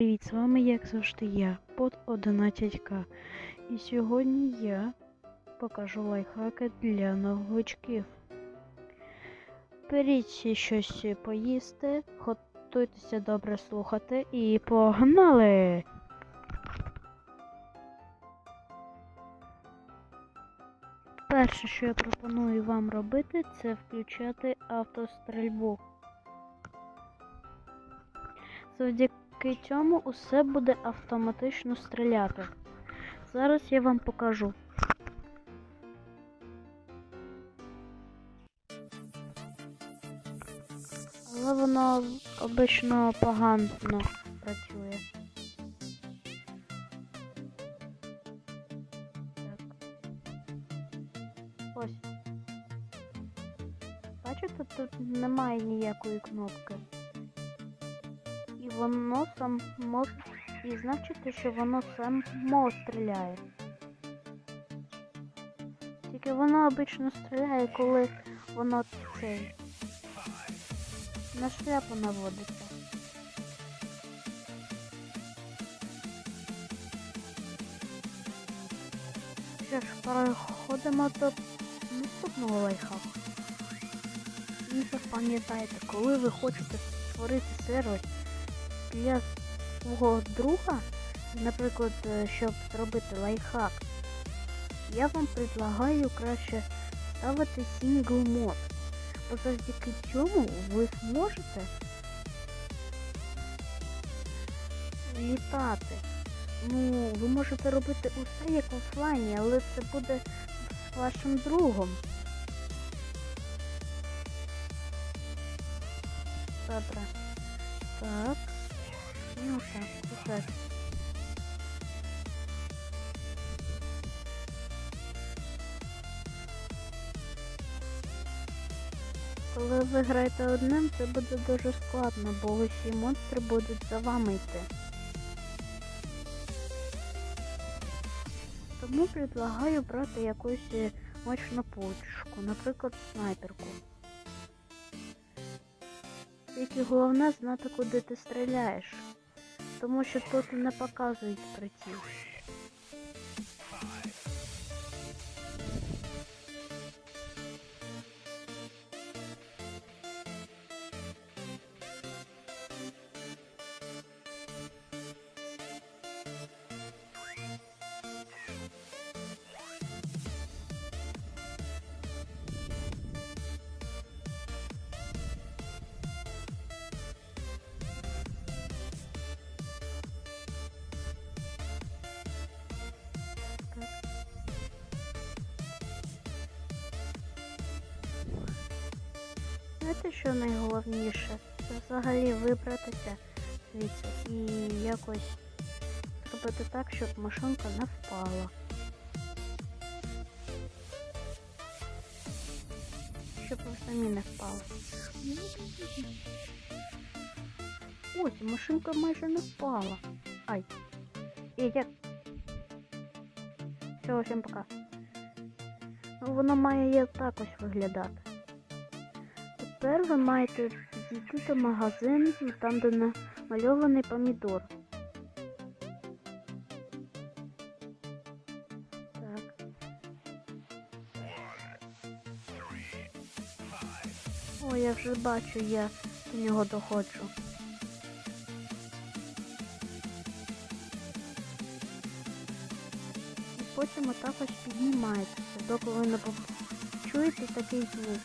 Привіт, з вами як завжди я, под 11К. І сьогодні я покажу лайфхаки для новичків. Беріть щось поїсти, готуйтеся добре слухати і погнали! Перше, що я пропоную вам робити, це включати автострільбу. Завдяки цьому усе буде автоматично стріляти. Зараз я вам покажу. Але воно обично погано працює. Ось. Бачите, тут немає ніякої кнопки. Воно само і значить, що воно само стріляє. Тільки воно обично стріляє, коли воно цей на шляпу наводиться. Що ж, переходимо до наступного лайфхаку. І запам'ятайте, коли ви хочете створити сервер для свого друга, наприклад, е, щоб зробити лайфхак, я вам предлагаю краще ставити сингл мод. Бо завдяки цьому ви зможете літати. Ну, ви можете робити усе як офлайні, але це буде з вашим другом. Добре. Так. Так, супер. Коли ви граєте одним, це буде дуже складно, бо усі монстри будуть за вами йти. Тому предлагаю брати якусь е, мощну пушку, наприклад, снайперку. Тільки головне знати, куди ти стріляєш. Тому що тут не показують приціл. Знаєте, що найголовніше? Це взагалі вибратися звідси і якось зробити так, щоб машинка не впала. Щоб ви самі не впали. Ось, машинка майже не впала. Ай. І як? Все, всім пока. Ну, воно має так ось виглядати. Тепер ви маєте підійти до магазину, там де намальований помідор. Так. О, я вже бачу, я до нього доходжу. І потім отак ось піднімаєтеся, доки ви не почуєте такий звук.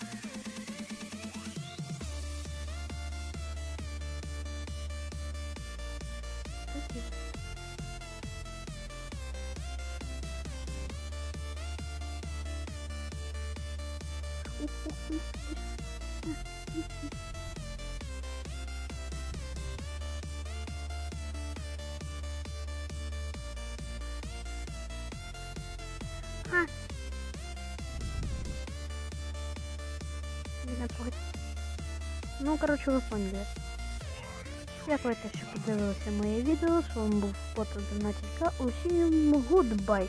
Ну, коротше, ви поняли. Дякую, що подивилися моє відео. З вами був Фото 12К. Усім гудбай!